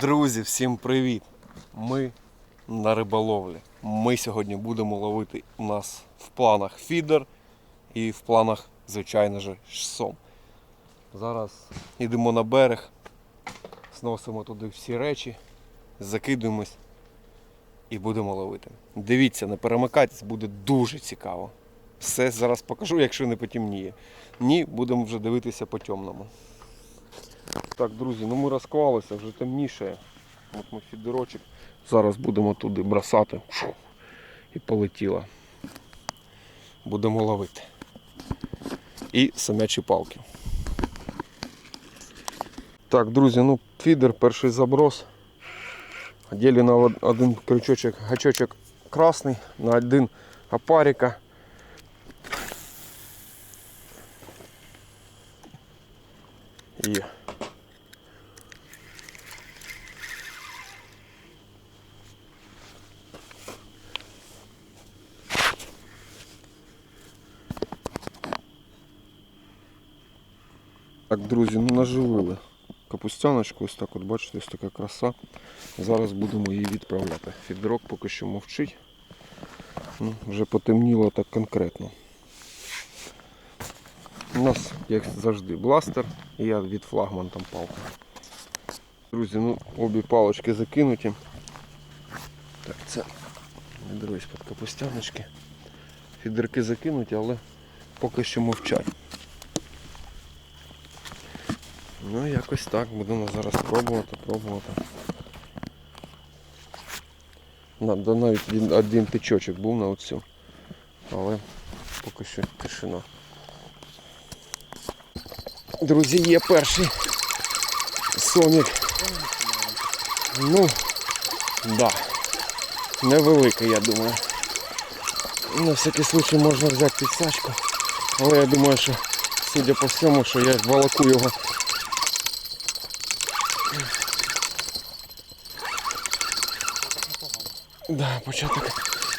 Друзі, всім привіт! Ми на риболовлі. Ми сьогодні будемо ловити у нас в планах фідер і в планах, звичайно ж, сом. Зараз йдемо на берег, зносимо туди всі речі, закидуємось і будемо ловити. Дивіться, не перемикайтесь, буде дуже цікаво. Все зараз покажу, якщо не потемніє. Ні, будемо вже дивитися по темному. Так, друзі, ну ми розклалися, вже темніше. От ми фідерочок. Зараз будемо туди бросати. І полетіло. Будемо ловити. І самячі палки. Так, друзі, ну фідер, перший заброс. Оділи на один крючочок, гачочок красний, на один опарика. Є. Так, друзі, ну наживили капустяночку, ось так от бачите, ось така краса. Зараз будемо її відправляти. Фідерок поки що мовчить. Ну, вже потемніло так конкретно. У нас, як завжди, бластер і я від флагман там палка. Друзі, ну обі палочки закинуті. Так, це не дивись під капустяночки. Фідерки закинуті, але поки що мовчать. Ну якось так, будемо зараз пробувати, пробувати. Навіть один тичочок був на оцю. Але поки що тишина. Друзі, є перший сомік. Ну, да. Невеликий, я думаю. На всякий случай можна взяти підсачку. Але я думаю, що судя по всьому, що я волоку його Да, початок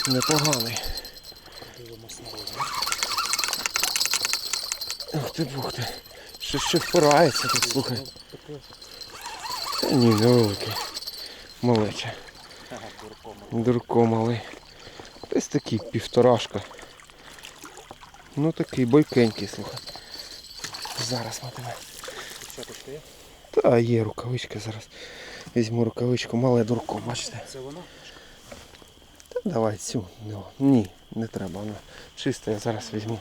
непоганий. Ух ти, бух ти. Що ще впирається тут, слухай. Та ні, невеликий. Малече. Дурко малий. Десь такий півторашка. Ну такий бойкенький, слухай. Зараз ми тебе. Та є рукавичка зараз. Візьму рукавичку, мале дурко, бачите? Це вона? Та давай цю. Ні, не треба. Вона чиста, я зараз візьму.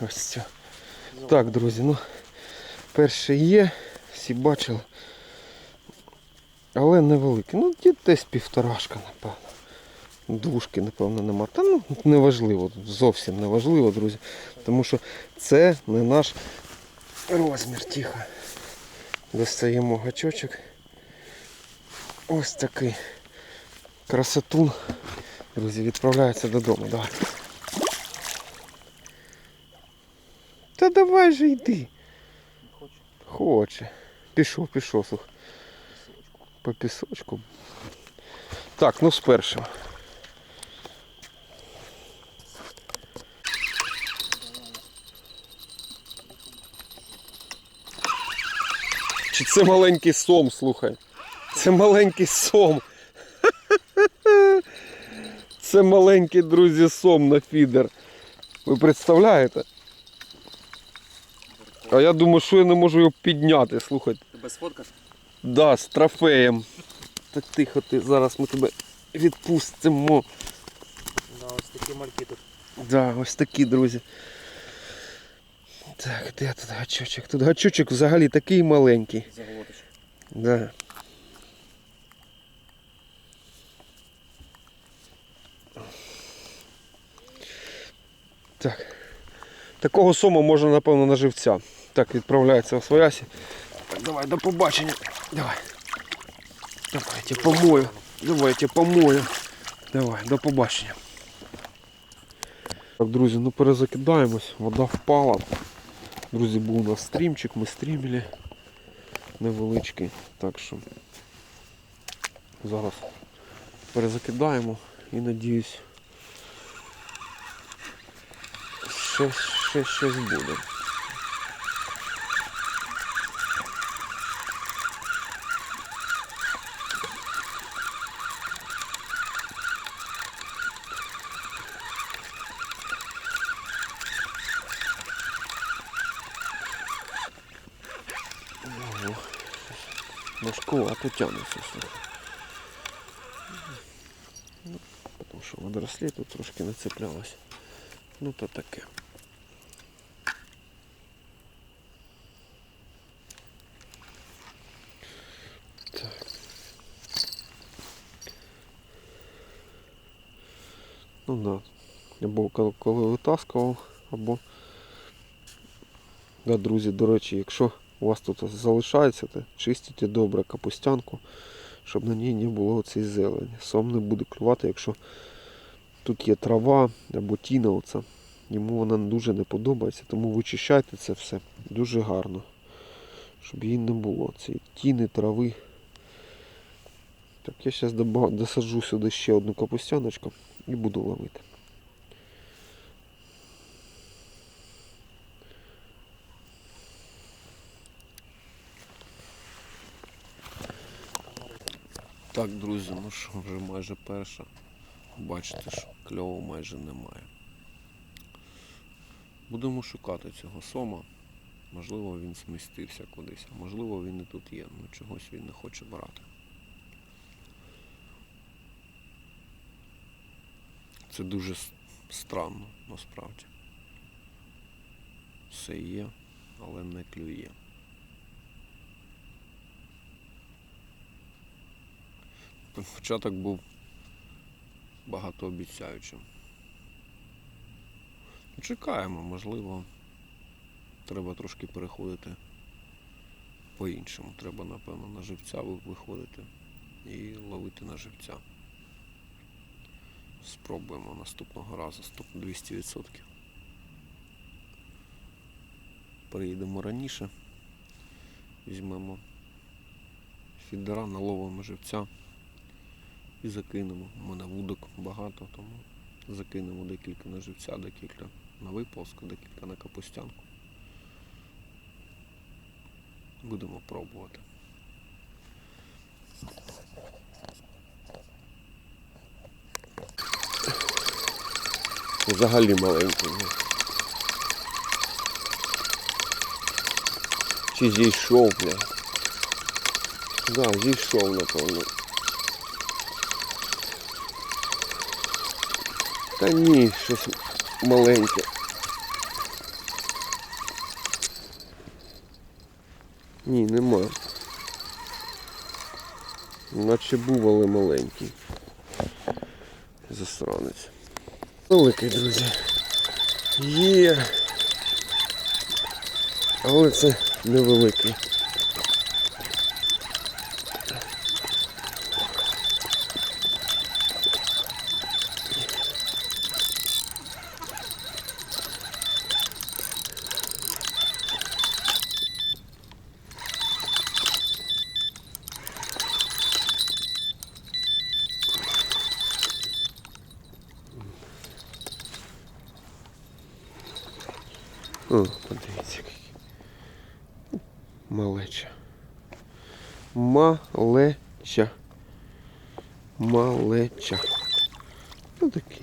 Ось цю. Так, друзі, ну перший є, всі бачили. Але невеликий. Ну, десь півторашка, напевно. Двушки, напевно, нема. Та ну неважливо, зовсім неважливо, друзі. Тому що це не наш розмір. Тихо. Достаємо гачочок. Ось такий красотун. Друзі, відправляється додому. Давай. Та давай же йди. Хоче. Хоче. Пішов, пішов, слух. По пісочку. Так, ну з першим. Чи це маленький сом, слухай? Це маленький сом. Це маленький, друзі, сом на фідер. Ви представляєте? А я думаю, що я не можу його підняти, слухайте. Ти без фоткаш? Да, з трофеєм. Так тихо ти, зараз ми тебе відпустимо. Да, ось такі мальки тут. Да, ось такі, друзі. Так, де тут гачочок? Тут гачочок взагалі такий маленький. Заголоточок. Да. Так. Такого сома можна, напевно, на живця. Так, відправляється в своясі. Так, давай, до побачення. Давай. Давайте помою. Давайте помою. Давай, до побачення. Так, друзі, ну перезакидаємось. Вода впала. Друзі, був у нас стрімчик, ми стрімили невеличкий. Так що зараз перезакидаємо і надіюсь ще, ще щось буде. Важкувато тягнеться. слухай. Ну, тому що водорослі тут трошки не цеплялось. Ну то таке. Так. Ну да. Або коли витаскував, або. Да, друзі, до речі, якщо у вас тут залишається, то чистіть добре капустянку, щоб на ній не було цієї зелені. Сом не буде клювати, якщо тут є трава або тіна оця. Йому вона дуже не подобається, тому вичищайте це все дуже гарно, щоб її не було. Цієї тіни, трави. Так, я зараз досаджу сюди ще одну капустяночку і буду ловити. Так, друзі, ну що, вже майже перша. Бачите, що кльову майже немає. Будемо шукати цього сома. Можливо, він змістився кудись, а можливо він і тут є, ну чогось він не хоче брати. Це дуже странно, насправді. Все є, але не клює. Початок був багатообіцяючим. Чекаємо, можливо, треба трошки переходити по-іншому. Треба, напевно, на живця виходити і ловити на живця. Спробуємо наступного разу 100 200%. Приїдемо раніше, візьмемо фідера, наловимо живця і закинемо. У мене вудок багато, тому закинемо декілька на живця, декілька на виползку, декілька на капустянку. Будемо пробувати. Взагалі маленький. ну. Чи зійшов, бля. Да, зійшов, напевно. Та ні, щось маленьке. Ні, нема. Наче був, але маленький. Засранець. Великий, друзі. Є. Але це невеликий. О, подивіться який. Малеча. Малеча. Малеча. Ну такий.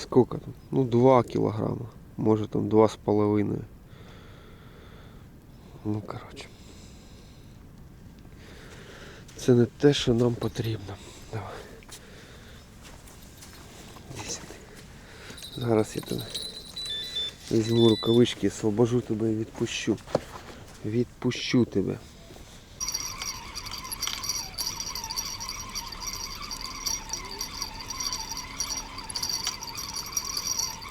Сколько там? Ну, 2 кілограма. Може там два з половиною. Ну, коротше. Це не те, що нам потрібно. Давай. Зараз я тебе візьму рукавички, освобожу тебе і відпущу. Відпущу тебе.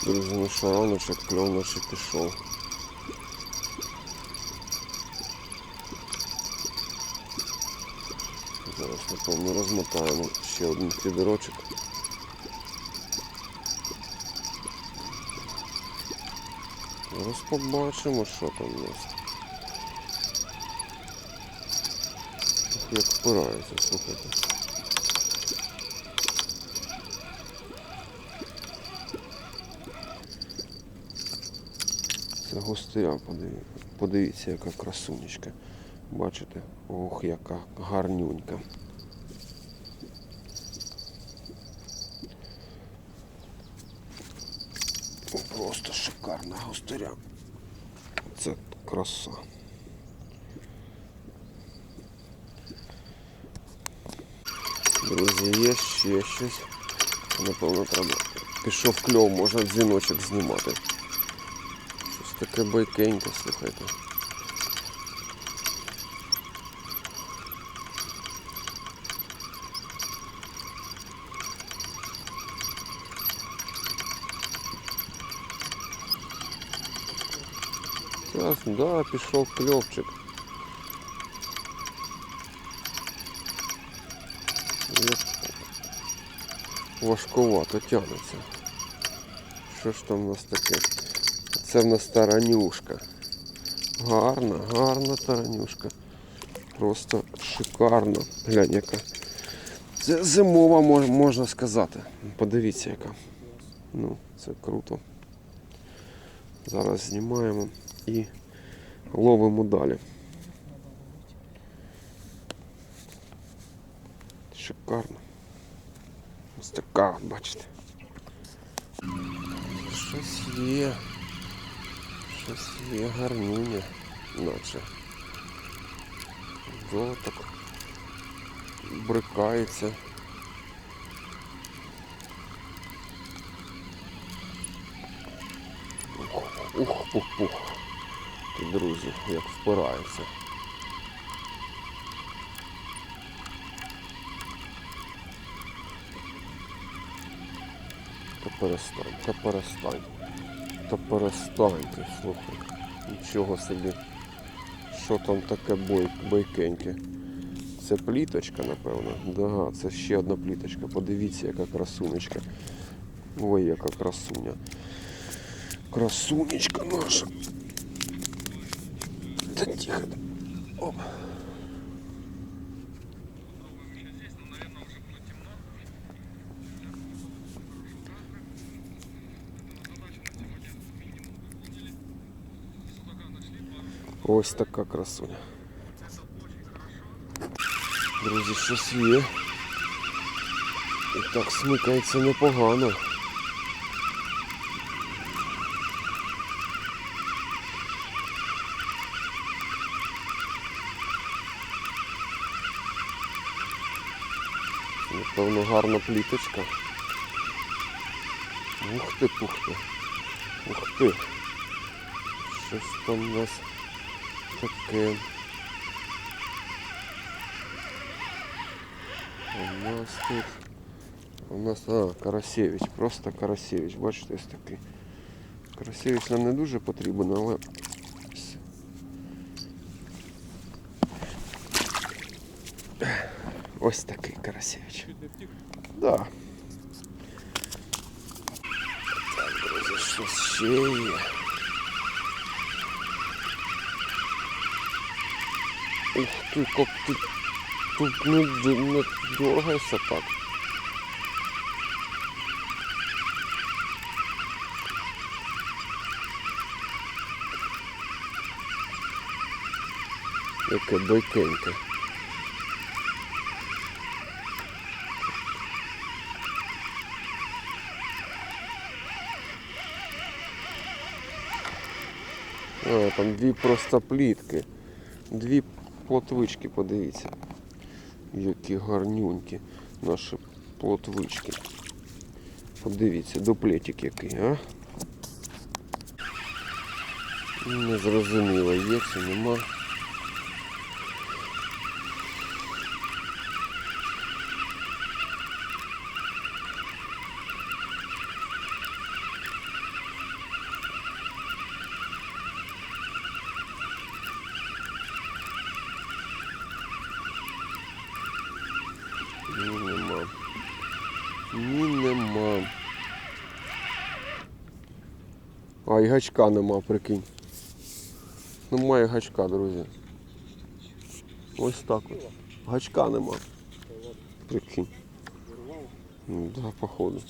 Друзі, ну що раночок, кльов наче пішов. Зараз, напевно, розмотаємо ще один фідерочок. Зараз побачимо, що там у нас. Ух, Як впирається, слухайте. Це густиря, подивіться, яка красунечка. Бачите? Ох, яка гарнюнька. Просто шикарна густиря. Це краса. Друзі, є ще щось. Напевно, треба пішов кльов, можна дзвіночок знімати. Таке байкеньке, слухайте. Зараз, да, пішов кльовчик. Як важкувато тягнеться. Що ж там у нас таке? Це в нас таранюшка. Гарна, гарна таранюшка. Просто шикарно. Глянь, яка. Це зимова, можна сказати. Подивіться, яка. Ну, це круто. Зараз знімаємо і ловимо далі. Шикарно. Ось така, бачите. Щось є. Щось є гарнюня, наче. Золоток. Брикається. Ух, ух, пух, пух. Ти, друзі, як впирається. Та перестань, та перестань. Та перестань ти, слухай. Нічого собі. Що там таке бой, бойкеньке? Це пліточка, напевно. Да, це ще одна пліточка. Подивіться, яка красунечка. Ой, яка красуня. Красунечка наша. Та тихо. Оп. Ось така красуня. Друзі, щось є. І так смикається непогано. Напевно, гарна пліточка. Ух ти, пух ти. Ух ти. Щось там у нас таке. У нас тут. У нас, а, Карасевич, просто Карасевич, бачите, ось такий. Карасевич нам не дуже потрібен, але. Ось такий Карасевич. Да. Так, друзі, щось ще є. Ти, як ти тут не, не дергайся так. Яке бойкеньке. А, там дві просто плітки. Дві плотвички, подивіться. Які гарнюнькі наші плотвички. Подивіться, дуплетик який, а? Не зрозуміло, є чи нема. Ні, нема. Ні, нема. А, і гачка нема, прикинь. Немає гачка, друзі. Ось так от. Гачка нема. Прикинь. Ну, да, походу.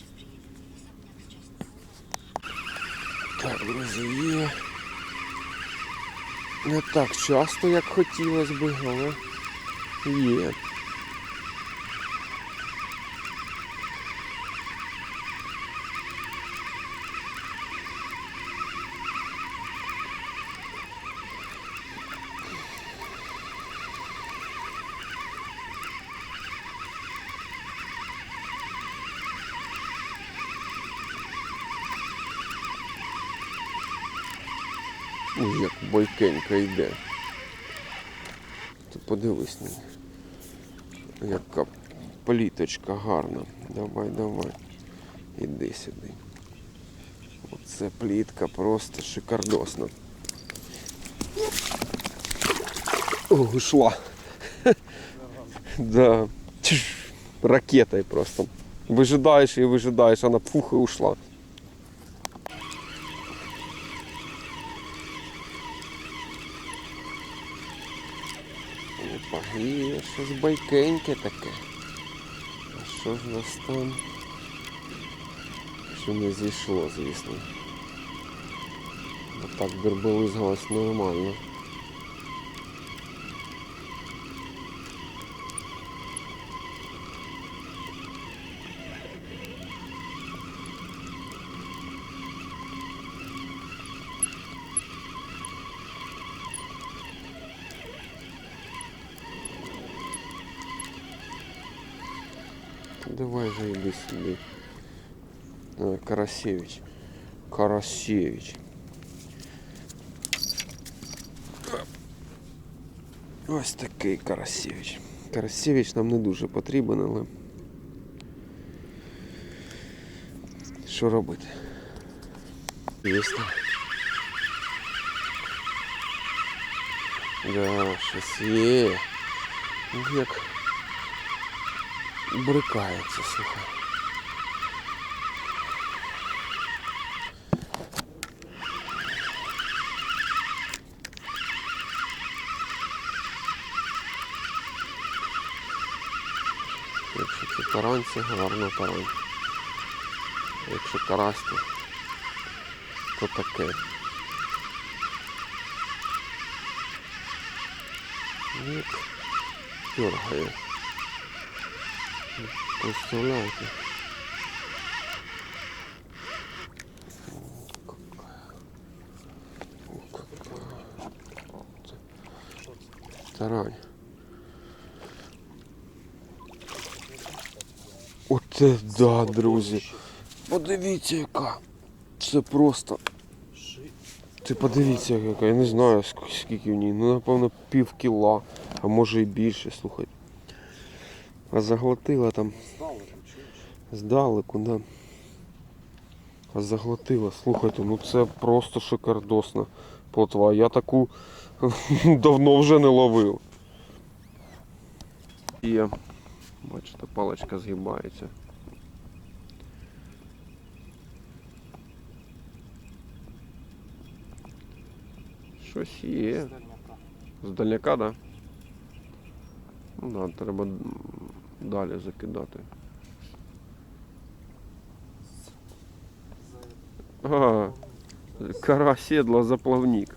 Так, друзі, є. Не так часто, як хотілося би, але є. Ой, як бойкенько йде. Ти подивись на неї. Яка пліточка гарна. Давай, давай. Іди сюди. Оце плітка просто шикардосна. О, ушла. Да. Ракетой просто. Выжидаешь и выжидаешь, она пух и ушла. Опа, є щось байкеньке таке. А що ж у нас там? Що не зійшло, звісно. Отак дербелизгалось нормально. Давай же иди сюда. А, Карасевич. Карасевич. Ось такий Карасевич. Карасевич нам не дуже потрібен, але. Що робити? Є там. Да, щось є. Ну, Як брикається, слухай. Якщо це тарань, це гарно тарань. Якщо карась, то, то таке. Як дергає. Представляете? Тарань. Оце да, друзі. Подивіться яка. Це просто. Ти подивіться яка. Я не знаю скільки в ній. Ну напевно пів кіла, а може і більше, слухай. А заглотила там? Здалеку, да. А заглотила, слухайте, ну це просто шикардосна плотва. Я таку давно вже не ловив. Є. Бачите, паличка згибається. Щось є. З дальняка. Так? Да? Ну да, треба далі закидати. За- Ага, кора сідла заплавник.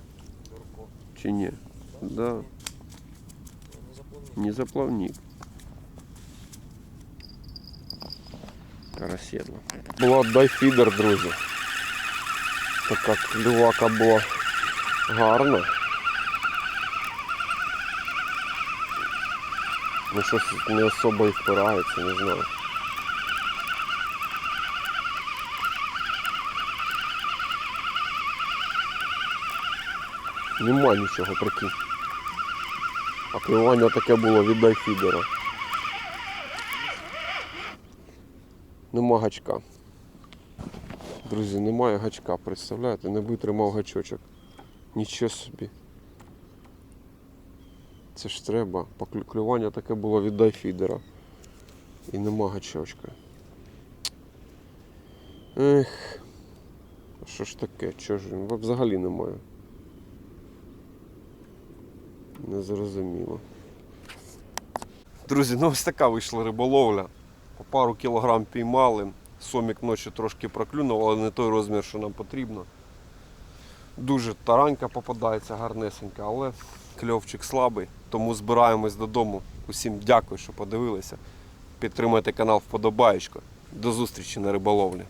Дурко. Чи ні? Да, Не запланував. не заплавник. Карасідла. Була дайфідер, друзі. Така клювака була гарна. Ну щось не особо і впирається, не знаю. Нема нічого, прикинь. А таке було від дайфідера. Нема гачка. Друзі, немає гачка, представляєте? Не витримав гачочок. Нічого собі. Це ж треба. Поклю- Клювання таке було від дайфідера. І нема гачочка. Ех. Що ж таке? Чого ж він? Взагалі немає. Незрозуміло. Друзі, ну ось така вийшла риболовля. По пару кілограм піймали. Сомік ночі трошки проклюнув, але не той розмір, що нам потрібно. Дуже таранька попадається гарнесенька, але кльовчик слабий. Тому збираємось додому. Усім дякую, що подивилися. Підтримайте канал вподобаєчко. До зустрічі на риболовлі.